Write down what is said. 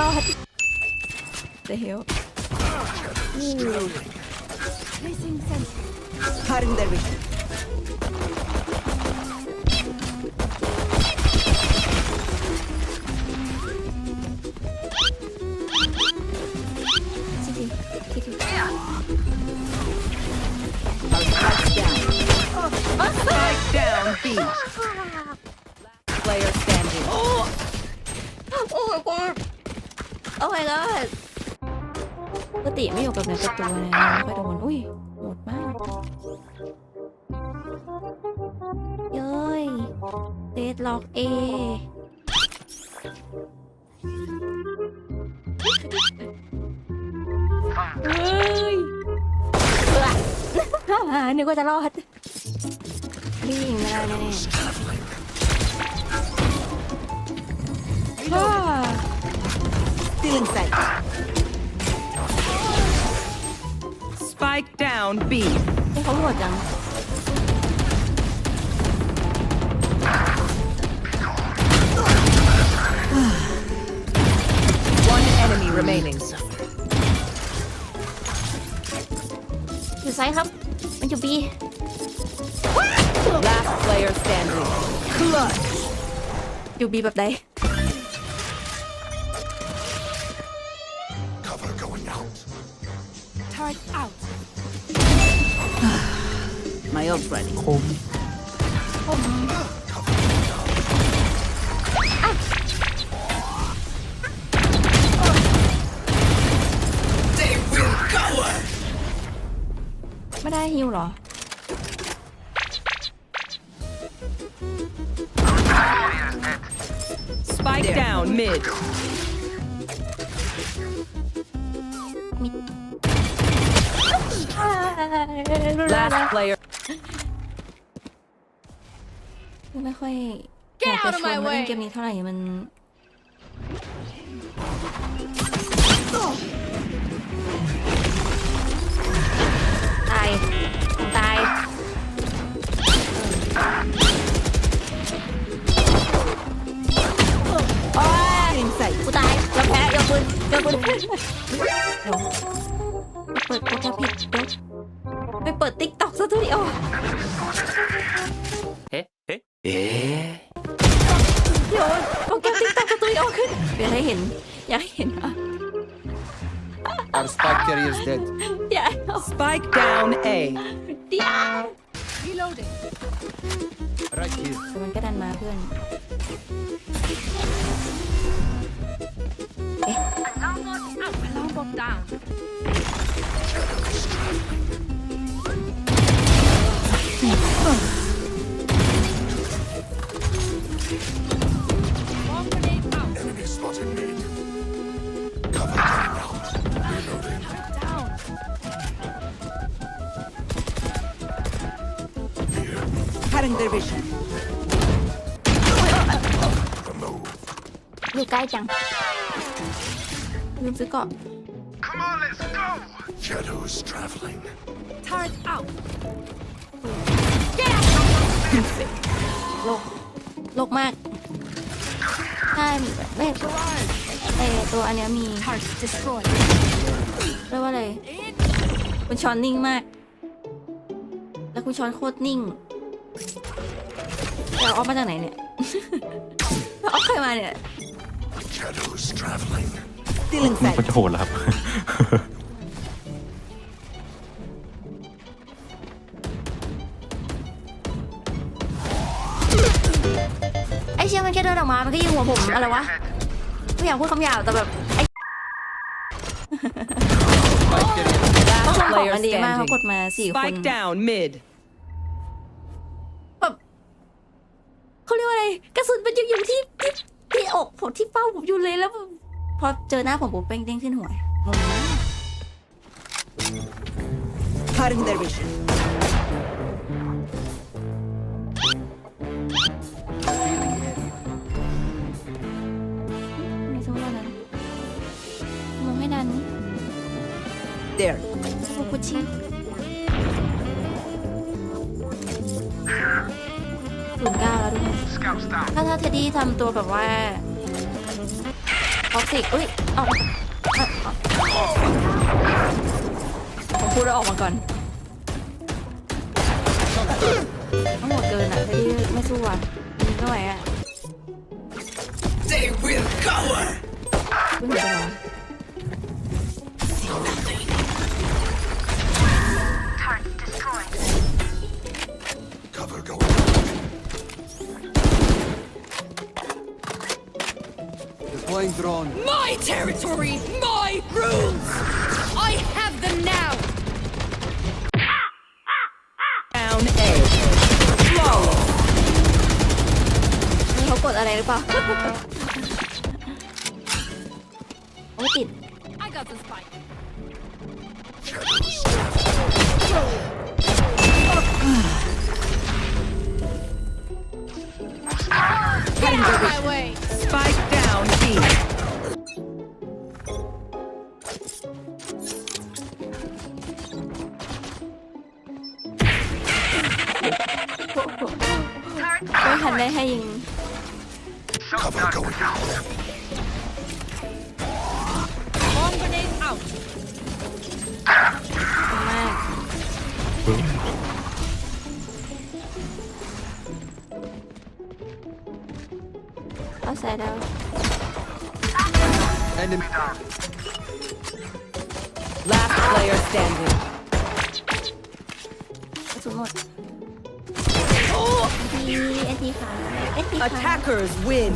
รอดเดเฮล Cutting their vision. สิทีคิดถึง Spike down. Spike down. B. Player standing. โอ้ my god โอ้ my god ปกติไม่อยู่กับเนื้อกับตัวเลยไม่ค่อยโดนอุ้ยโหดมากเย้ยเดดล็อกเอเฮ้ยเอื้อนึกว่าจะรอดนี่ยิงไม่ได้แน่ Still inside. Spike down. B. ให้เขาโหดจัง One enemy remaining. อยู่ไซส์ครับมันอยู่บี Last player standing. Clutch. อยู่บีแ My ult ready. คม ไม่ได้ฮิวเหรอ Spike down. Mid. รู้แล้ว Last player. ไม่ค่อยอยากจะชวนมาเล่นเกมนี้เท่าไหร่มันตายตายโอ้ย Inside. กูตายยอมแพ้ยอมปืนยอมปืนเดี๋ยวเปิดโปรแกรมผิดเดี๋ อยากให้เห็น อยากให้เห็นอะ Our spike carrier is dead อยากเอา Spike down. A. เดี๋ยว right here แต่มันก็ดันมาเพื่อน Enemy Cutting their vision. Remove. อยู่ใกล้จังลืมซื้อเกาะ Come on, let's go. Shadows traveling. โลกโลกมากใช่ไม่ไอตัวอันเนี้ยมีเรียกว่าอะไรคุณช้อนนิ่งมาก แล้วคุณช้อนโคตรนิ่งแต่ เอาออฟมาจากไหนเนี่ยแล้วออฟใครมาเนี่ย Shadows traveling. Still มัน inside. จะโหดแล้วครับ ไอเชี่ยมันแค่เดินออกมา มันก็ยิงหัวผมอะไรวะ ไม่อยากพูดคำหยาบแต่แบบไอ Last ต้องของ player มันดีมากเขา standing. กดมาสี่คน Spike down. Mid. สุนมันยังอยู่ที่ที่ที่อกผมที่เป้าผมอยู่เลยแล้วแบบพอเจอหน้าผมปุ๊บเป้งเด้งขึ้นหัวงงมาก Cutting their vision. ในช่วงเวลานั้นมองให้ดัน There. โอกุชิ ศูนย์เก้าแล้วทุกคนถ้าถ้าเทดดี้ทำตัวแบบว่าท็อกซิกอุ้ยออกผมพูดแล้วออกมาก่อนทั้งหมดเกินอะเทดดี้ไม่สู้อะไม่ไหวอะ Deploying drone. My territory, my rules. I have them now. Down A. Flawless. นี่เขากดอะไรหรือเปล่า โอ้ยติด I got the spike. ทันได้ให้ยิง Cover going out. Bomb grenade out. มาก เอาใส่แล้ว Enemy. Last player standing. กระสุนหมดที เอทีขาเอทีขา Attackers win.